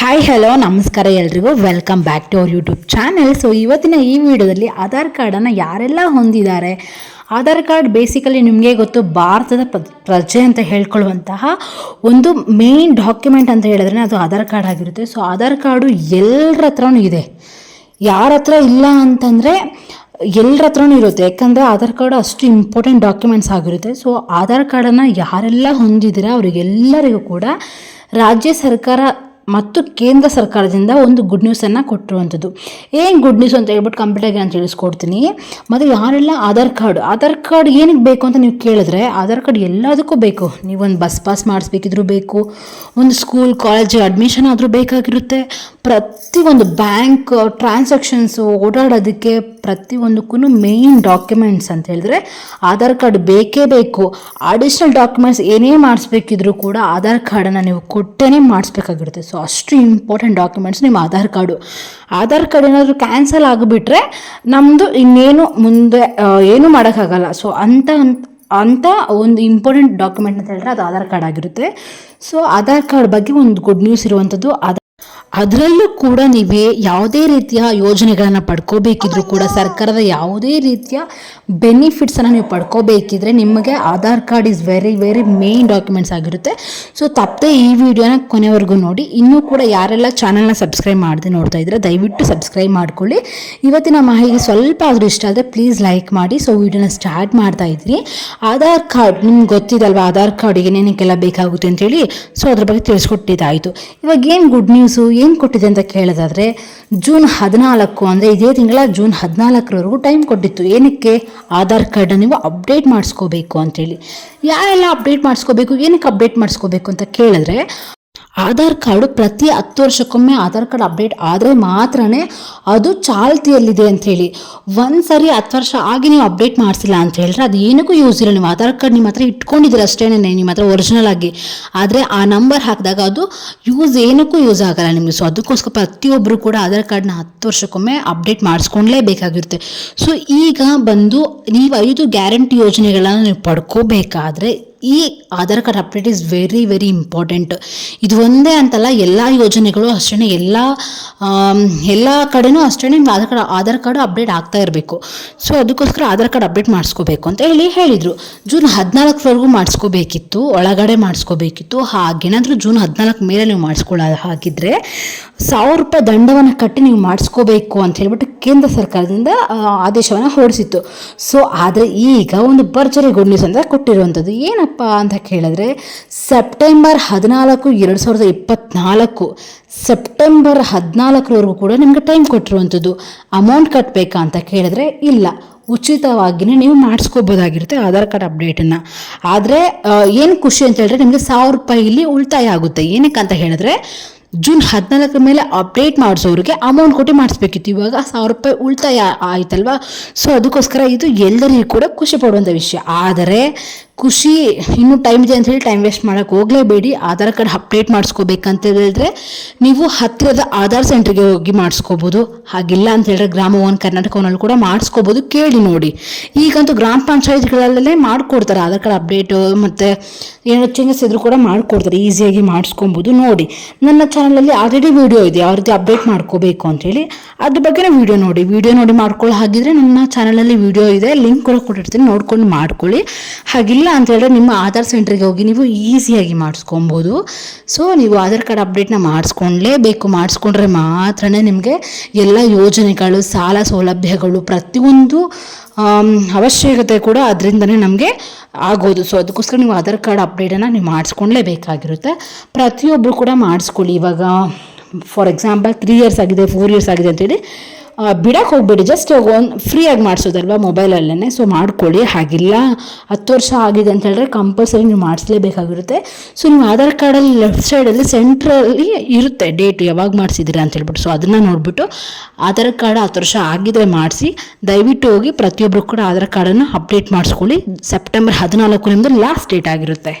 Hi hello ನಮಸ್ಕಾರ ಎಲ್ರಿಗೂ. Welcome back to our YouTube channel so ಇವತ್ತಿನ ಈ ವಿಡಿಯೋದಲ್ಲಿ ಆಧಾರ್ ಕಾರ್ಡನ್ನು ಯಾರೆಲ್ಲ ಹೊಂದಿದ್ದಾರೆ? ಆಧಾರ್ ಕಾರ್ಡ್ ಬೇಸಿಕಲಿ ನಿಮಗೆ ಗೊತ್ತು ಭಾರತದ ಪ್ರ- ಪ್ರಜೆ ಅಂತ ಹೇಳ್ಕೊಳ್ಳುವಂತಹ ಒಂದು ಮೇನ್ ಡಾಕ್ಯುಮೆಂಟ್ ಅಂತ ಹೇಳಿದ್ರೆ ಅದು ಆಧಾರ್ ಕಾರ್ಡ್ ಆಗಿರುತ್ತೆ. ಸೊ ಆಧಾರ್ ಕಾರ್ಡು ಎಲ್ಲರ ಹತ್ರನೂ ಇದೆ. ಯಾರ ಹತ್ರ ಇಲ್ಲ ಅಂತಂದರೆ ಎಲ್ಲರ ಹತ್ರನೂ ಇರುತ್ತೆ. ಯಾಕಂದರೆ ಆಧಾರ್ ಕಾರ್ಡ್ ಅಷ್ಟು ಇಂಪಾರ್ಟೆಂಟ್ ಡಾಕ್ಯುಮೆಂಟ್ಸ್ ಆಗಿರುತ್ತೆ. ಸೊ ಆಧಾರ್ ಕಾರ್ಡನ್ನು ಯಾರೆಲ್ಲ ಹೊಂದಿದ್ದೀರಾ ಅವರಿಗೆಲ್ಲರಿಗೂ ಕೂಡ ರಾಜ್ಯ ಸರ್ಕಾರ ಮತ್ತು ಕೇಂದ್ರ ಸರ್ಕಾರದಿಂದ ಒಂದು ಗುಡ್ ನ್ಯೂಸನ್ನು ಕೊಟ್ಟಿರುವಂಥದ್ದು. ಏನು ಗುಡ್ ನ್ಯೂಸ್ ಅಂತ ಹೇಳ್ಬಿಟ್ಟು ಕಂಪ್ಲೀಟಾಗಿ ನಾನು ತಿಳಿಸ್ಕೊಡ್ತೀನಿ. ಮತ್ತು ಯಾರೆಲ್ಲ ಆಧಾರ್ ಕಾರ್ಡ್ ಆಧಾರ್ ಕಾರ್ಡ್ ಏನಕ್ಕೆ ಬೇಕು ಅಂತ ನೀವು ಕೇಳಿದ್ರೆ ಆಧಾರ್ ಕಾರ್ಡ್ ಎಲ್ಲದಕ್ಕೂ ಬೇಕು. ನೀವೊಂದು ಬಸ್ ಪಾಸ್ ಮಾಡಿಸ್ಬೇಕಿದ್ರೂ ಬೇಕು. ಒಂದು ಸ್ಕೂಲ್ ಕಾಲೇಜ್ ಅಡ್ಮಿಷನ್ ಆದರೂ ಬೇಕಾಗಿರುತ್ತೆ. ಪ್ರತಿಯೊಂದು ಬ್ಯಾಂಕ್ ಟ್ರಾನ್ಸಾಕ್ಷನ್ಸು ಓಡಾಡೋದಕ್ಕೆ ಪ್ರತಿಯೊಂದಕ್ಕೂ ಮೇಯ್ನ್ ಡಾಕ್ಯುಮೆಂಟ್ಸ್ ಅಂತ ಹೇಳಿದ್ರೆ ಆಧಾರ್ ಕಾರ್ಡ್ ಬೇಕೇ ಬೇಕು. ಅಡಿಷ್ನಲ್ ಡಾಕ್ಯುಮೆಂಟ್ಸ್ ಏನೇ ಮಾಡಿಸ್ಬೇಕಿದ್ರೂ ಕೂಡ ಆಧಾರ್ ಕಾರ್ಡನ್ನು ನೀವು ಕೊಟ್ಟೇ ಮಾಡಿಸ್ಬೇಕಾಗಿರುತ್ತೆ. ಸೊ ಅಷ್ಟು ಇಂಪಾರ್ಟೆಂಟ್ ಡಾಕ್ಯುಮೆಂಟ್ಸ್ ನಿಮ್ಮ ಆಧಾರ್ ಕಾರ್ಡು. ಆಧಾರ್ ಕಾರ್ಡ್ ಏನಾದರೂ ಕ್ಯಾನ್ಸಲ್ ಆಗಿಬಿಟ್ರೆ ನಮ್ಮದು ಇನ್ನೇನು ಮುಂದೆ ಏನು ಮಾಡೋಕ್ಕಾಗಲ್ಲ. ಸೊ ಅಂತ ಅಂತ ಒಂದು ಇಂಪಾರ್ಟೆಂಟ್ ಡಾಕ್ಯುಮೆಂಟ್ ಅಂತ ಹೇಳಿದ್ರೆ ಅದು ಆಧಾರ್ ಕಾರ್ಡ್ ಆಗಿರುತ್ತೆ. ಸೊ ಆಧಾರ್ ಕಾರ್ಡ್ ಬಗ್ಗೆ ಒಂದು ಗುಡ್ ನ್ಯೂಸ್ ಇರುವಂಥದ್ದು, ಆಧಾರ್ ಅದರಲ್ಲೂ ಕೂಡ ನೀವೇ ಯಾವುದೇ ರೀತಿಯ ಯೋಜನೆಗಳನ್ನು ಪಡ್ಕೋಬೇಕಿದ್ರೂ ಕೂಡ ಸರ್ಕಾರದ ಯಾವುದೇ ರೀತಿಯ ಬೆನಿಫಿಟ್ಸನ್ನು ನೀವು ಪಡ್ಕೋಬೇಕಿದ್ರೆ ನಿಮಗೆ Aadhaar card is very very main documents ಆಗಿರುತ್ತೆ. ಸೊ ತಪ್ಪದೆ ಈ ವಿಡಿಯೋನ ಕೊನೆವರೆಗೂ ನೋಡಿ. ಇನ್ನೂ ಕೂಡ ಯಾರೆಲ್ಲ ಚಾನಲ್ನ ಸಬ್ಸ್ಕ್ರೈಬ್ ಮಾಡದೆ ನೋಡ್ತಾ ಇದ್ರೆ ದಯವಿಟ್ಟು ಸಬ್ಸ್ಕ್ರೈಬ್ ಮಾಡ್ಕೊಳ್ಳಿ. ಇವತ್ತಿನ ಮಾಹಿತಿ ಸ್ವಲ್ಪ ಆದರೂ ಇಷ್ಟ ಆದರೆ ಪ್ಲೀಸ್ ಲೈಕ್ ಮಾಡಿ. ಸೊ ವಿಡಿಯೋನ ಸ್ಟಾರ್ಟ್ ಮಾಡ್ತಾ ಇದ್ದೀನಿ. ಆಧಾರ್ ಕಾರ್ಡ್, ನಿಮ್ಗೆ ಗೊತ್ತಿದಲ್ವ ಆಧಾರ್ ಕಾರ್ಡ್ ಏನೇನಕ್ಕೆಲ್ಲ ಬೇಕಾಗುತ್ತೆ ಅಂತೇಳಿ? ಸೊ ಅದ್ರ ಬಗ್ಗೆ ತಿಳಿಸ್ಕೊಟ್ಟಿದ್ದಾಯಿತು. ಇವಾಗ ಏನು ಗುಡ್ ನ್ಯೂಸು ಏನು ಕೊಟ್ಟಿದೆ ಅಂತ ಕೇಳೋದಾದರೆ, ಜೂನ್ ಹದಿನಾಲ್ಕು ಅಂದರೆ ಇದೇ ತಿಂಗಳ ಜೂನ್ ಹದಿನಾಲ್ಕರವರೆಗೂ ಟೈಮ್ ಕೊಟ್ಟಿತ್ತು. ಏನಕ್ಕೆ? ಆಧಾರ್ ಕಾರ್ಡನ್ನ ನೀವು ಅಪ್ಡೇಟ್ ಮಾಡಿಸ್ಕೋಬೇಕು ಅಂತೇಳಿ. ಯಾರೆಲ್ಲ ಅಪ್ಡೇಟ್ ಮಾಡಿಸ್ಕೋಬೇಕು? ಏನಕ್ಕೆ ಅಪ್ಡೇಟ್ ಮಾಡಿಸ್ಕೋಬೇಕು ಅಂತ ಕೇಳಿದ್ರೆ ಆಧಾರ್ ಕಾರ್ಡು ಪ್ರತಿ ಹತ್ತು ವರ್ಷಕ್ಕೊಮ್ಮೆ ಆಧಾರ್ ಕಾರ್ಡ್ ಅಪ್ಡೇಟ್ ಆದರೆ ಮಾತ್ರನೇ ಅದು ಚಾಲ್ತಿಯಲ್ಲಿದೆ ಅಂಥೇಳಿ ಒಂದು ಸರಿ ಹತ್ತು ವರ್ಷ ಆಗಿ ನೀವು ಅಪ್ಡೇಟ್ ಮಾಡಿಸಿಲ್ಲ ಅಂತ ಹೇಳಿದ್ರೆ ಅದು ಏನಕ್ಕೂ ಯೂಸ್ ಇಲ್ಲ. ನೀವು ಆಧಾರ್ ಕಾರ್ಡ್ ನಿಮ್ಮ ಹತ್ರ ಇಟ್ಕೊಂಡಿದ್ದೀರ ಅಷ್ಟೇನೆ, ನಿಮ್ಮ ಹತ್ರ ಒರಿಜಿನಲ್ ಆಗಿ. ಆದರೆ ಆ ನಂಬರ್ ಹಾಕಿದಾಗ ಅದು ಯೂಸ್ ಏನಕ್ಕೂ ಯೂಸ್ ಆಗಲ್ಲ ನಿಮಗೆ. ಸೊ ಅದಕ್ಕೋಸ್ಕರ ಪ್ರತಿಯೊಬ್ಬರು ಕೂಡ ಆಧಾರ್ ಕಾರ್ಡ್ನ ಹತ್ತು ವರ್ಷಕ್ಕೊಮ್ಮೆ ಅಪ್ಡೇಟ್ ಮಾಡಿಸ್ಕೊಂಡ್ಲೇಬೇಕಾಗಿರುತ್ತೆ ಸೊ ಈಗ ಬಂದು ನೀವು ಐದು ಗ್ಯಾರಂಟಿ ಯೋಜನೆಗಳನ್ನು ನೀವು ಪಡ್ಕೋಬೇಕಾದ್ರೆ ಈ Aadhaar card update is very very important ಇದು ಒಂದೇ ಅಂತಲ್ಲ ಎಲ್ಲ ಯೋಜನೆಗಳು ಅಷ್ಟೇ ಎಲ್ಲ ಎಲ್ಲ ಕಡೆನೂ ಅಷ್ಟೇ Aadhaar card Aadhaar card update ಆಗ್ತಾ ಇರಬೇಕು. ಸೊ ಅದಕ್ಕೋಸ್ಕರ ಆಧಾರ್ ಕಾರ್ಡ್ ಅಪ್ಡೇಟ್ ಮಾಡಿಸ್ಕೋಬೇಕು ಅಂತ ಹೇಳಿ ಹೇಳಿದರು. ಜೂನ್ ಹದಿನಾಲ್ಕರವರೆಗೂ ಮಾಡಿಸ್ಕೋಬೇಕಿತ್ತು, ಒಳಗಡೆ ಮಾಡಿಸ್ಕೋಬೇಕಿತ್ತು. ಹಾಗೇನಾದರೂ ಜೂನ್ ಹದಿನಾಲ್ಕು ಮೇಲೆ ನೀವು ಮಾಡಿಸ್ಕೊಳ್ಳೋ ಹಾಗಿದ್ರೆ ಸಾವಿರ ರೂಪಾಯಿ ದಂಡವನ್ನು ಕಟ್ಟಿ ನೀವು ಮಾಡಿಸ್ಕೋಬೇಕು ಅಂತ ಹೇಳ್ಬಿಟ್ಟು ಕೇಂದ್ರ ಸರ್ಕಾರದಿಂದ ಆದೇಶವನ್ನು ಹೊರಡಿಸಿತ್ತು. ಸೊ ಆದರೆ ಈಗ ಒಂದು ಭರ್ಜರಿ ಗುಡ್ ನ್ಯೂಸ್ ಅಂತ ಕೊಟ್ಟಿರುವಂಥದ್ದು ಏನಪ್ಪ ಅಂತ ಕೇಳಿದ್ರೆ, ಸೆಪ್ಟೆಂಬರ್ ಹದಿನಾಲ್ಕು ಎರಡು ಸಾವಿರದ ಇಪ್ಪತ್ನಾಲ್ಕು, ಸೆಪ್ಟೆಂಬರ್ ಹದಿನಾಲ್ಕರವರೆಗೂ ಕೂಡ ನಿಮಗೆ ಟೈಮ್ ಕೊಟ್ಟಿರುವಂಥದ್ದು. ಅಮೌಂಟ್ ಕಟ್ಟಬೇಕಾ ಅಂತ ಕೇಳಿದ್ರೆ ಇಲ್ಲ. ಉಚಿತವಾಗಿಯೇ ನೀವು ಮಾಡಿಸ್ಕೋಬೋದಾಗಿರುತ್ತೆ ಆಧಾರ್ ಕಾರ್ಡ್ ಅಪ್ಡೇಟನ್ನು ಆದರೆ ಏನು ಖುಷಿ ಅಂತ ಹೇಳಿದ್ರೆ ನಿಮಗೆ ಸಾವಿರ ರೂಪಾಯಿ ಇಲ್ಲಿ ಉಳಿತಾಯ ಆಗುತ್ತೆ. ಏನಕ್ಕೆ ಅಂತ ಹೇಳಿದ್ರೆ, ಜೂನ್ ಹದಿನಾಲ್ಕರ ಮೇಲೆ ಅಪ್ಡೇಟ್ ಮಾಡಿಸೋರಿಗೆ ಅಮೌಂಟ್ ಕೊಟ್ಟು ಮಾಡಿಸ್ಬೇಕಿತ್ತು. ಇವಾಗ ಸಾವಿರ ರೂಪಾಯಿ ಉಳಿತಾಯ ಆಯ್ತಲ್ವಾ? ಸೊ ಅದಕ್ಕೋಸ್ಕರ ಇದು ಎಲ್ಲರಿಗೂ ಕೂಡ ಖುಷಿ ಪಡುವಂಥ ವಿಷಯ. ಆದರೆ ಖುಷಿ, ಇನ್ನೂ ಟೈಮ್ ಇದೆ ಅಂತ ಹೇಳಿ ಟೈಮ್ ವೇಸ್ಟ್ ಮಾಡೋಕ್ಕೆ ಹೋಗಲೇಬೇಡಿ. ಆಧಾರ್ ಕಾರ್ಡ್ ಅಪ್ಡೇಟ್ ಮಾಡಿಸ್ಕೋಬೇಕಂತ ಹೇಳಿದ್ರೆ ನೀವು ಹತ್ತಿರದ ಆಧಾರ್ ಸೆಂಟ್ರಿಗೆ ಹೋಗಿ ಮಾಡಿಸ್ಕೋಬೋದು. ಹಾಗಿಲ್ಲ ಅಂತ ಹೇಳಿದ್ರೆ ಗ್ರಾಮ ಒನ್ ಕರ್ನಾಟಕವನ್ನಲ್ಲಿ ಕೂಡ ಮಾಡಿಸ್ಕೋಬೋದು. ಕೇಳಿ ನೋಡಿ. ಈಗಂತೂ ಗ್ರಾಮ ಪಂಚಾಯತ್ಗಳಲ್ಲೇ ಮಾಡಿಕೊಡ್ತಾರೆ ಆಧಾರ್ ಕಾರ್ಡ್ ಅಪ್ಡೇಟು ಮತ್ತು ಏನೋ ಚೇಂಜಸ್ ಇದ್ರೂ ಕೂಡ ಮಾಡಿಕೊಡ್ತಾರೆ. ಈಸಿಯಾಗಿ ಮಾಡಿಸ್ಕೊಬೋದು. ನೋಡಿ, ನನ್ನ ಚಾನಲಲ್ಲಿ ಆಲ್ರೆಡಿ ವೀಡಿಯೋ ಇದೆ. ಯಾವ ರೀತಿ ಅಪ್ಡೇಟ್ ಮಾಡ್ಕೋಬೇಕು ಅಂತೇಳಿ ಅದ್ರ ಬಗ್ಗೆನೇ ವೀಡಿಯೋ ನೋಡಿ. ವೀಡಿಯೋ ನೋಡಿ ಮಾಡ್ಕೊಳ್ಳೋ ಹಾಗಿದ್ರೆ ನನ್ನ ಚಾನಲಲ್ಲಿ ವಿಡಿಯೋ ಇದೆ. ಲಿಂಕ್ ಕೂಡ ಕೊಟ್ಟಿರ್ತೀನಿ. ನೋಡ್ಕೊಂಡು ಮಾಡ್ಕೊಳ್ಳಿ. ಹಾಗಿಲ್ಲ ಅಂತ ಹೇಳಿದ್ರೆ ನಿಮ್ಮ ಆಧಾರ್ ಸೆಂಟ್ರಿಗೆ ಹೋಗಿ ನೀವು ಈಸಿಯಾಗಿ ಮಾಡಿಸ್ಕೊಬೋದು. ಸೊ ನೀವು ಆಧಾರ್ ಕಾರ್ಡ್ ಅಪ್ಡೇಟ್ನ ಮಾಡಿಸ್ಕೊಂಡ್ಲೇಬೇಕು. ಮಾಡಿಸ್ಕೊಂಡ್ರೆ ಮಾತ್ರನೇ ನಿಮಗೆ ಎಲ್ಲ ಯೋಜನೆಗಳು, ಸಾಲ ಸೌಲಭ್ಯಗಳು ಪ್ರತಿಯೊಂದು ಅವಶ್ಯಕತೆ ಕೂಡ ಅದರಿಂದನೇ ನಮಗೆ ಆಗೋದು. ಸೊ ಅದಕ್ಕೋಸ್ಕರ ನೀವು ಆಧಾರ್ ಕಾರ್ಡ್ ಅಪ್ಡೇಟನ್ನು ನೀವು ಮಾಡಿಸ್ಕೊಳ್ಳೇಬೇಕಾಗಿರುತ್ತೆ ಪ್ರತಿಯೊಬ್ಬರು ಕೂಡ ಮಾಡಿಸ್ಕೊಳ್ಳಿ. ಇವಾಗ ಫಾರ್ ಎಕ್ಸಾಂಪಲ್ ತ್ರೀ ಇಯರ್ಸ್ ಆಗಿದೆ ಫೋರ್ ಇಯರ್ಸ್ ಆಗಿದೆ ಅಂತೇಳಿ ಬಿಡಕ್ಕೆ ಹೋಗ್ಬೇಡಿ. ಜಸ್ಟ್ ಒಂದು ಫ್ರೀಯಾಗಿ ಮಾಡಿಸೋದಲ್ವಾ ಮೊಬೈಲಲ್ಲೇ ಸೊ ಮಾಡ್ಕೊಳ್ಳಿ. ಹಾಗಿಲ್ಲ, ಹತ್ತು ವರ್ಷ ಆಗಿದೆ ಅಂತ ಹೇಳಿದ್ರೆ ಕಂಪಲ್ಸರಿ ನೀವು ಮಾಡಿಸ್ಲೇಬೇಕಾಗಿರುತ್ತೆ. ಸೊ ನೀವು ಆಧಾರ್ ಕಾರ್ಡಲ್ಲಿ ಲೆಫ್ಟ್ ಸೈಡಲ್ಲಿ ಸೆಂಟ್ರಲ್ಲಿ ಇರುತ್ತೆ ಡೇಟ್ ಯಾವಾಗ ಮಾಡಿಸಿದ್ದೀರಾ ಅಂತ ಹೇಳ್ಬಿಟ್ಟು. ಸೊ ಅದನ್ನು ನೋಡಿಬಿಟ್ಟು ಆಧಾರ್ ಕಾರ್ಡ್ ಹತ್ತು ವರ್ಷ ಆಗಿದ್ರೆ ಮಾಡಿಸಿ, ದಯವಿಟ್ಟು ಹೋಗಿ ಪ್ರತಿಯೊಬ್ಬರು ಕೂಡ ಆಧಾರ್ ಕಾರ್ಡನ್ನು ಅಪ್ಡೇಟ್ ಮಾಡಿಸ್ಕೊಳ್ಳಿ. ಸೆಪ್ಟೆಂಬರ್ ಹದಿನಾಲ್ಕು ನಿಮ್ಮದು ಲಾಸ್ಟ್ ಡೇಟ್ ಆಗಿರುತ್ತೆ.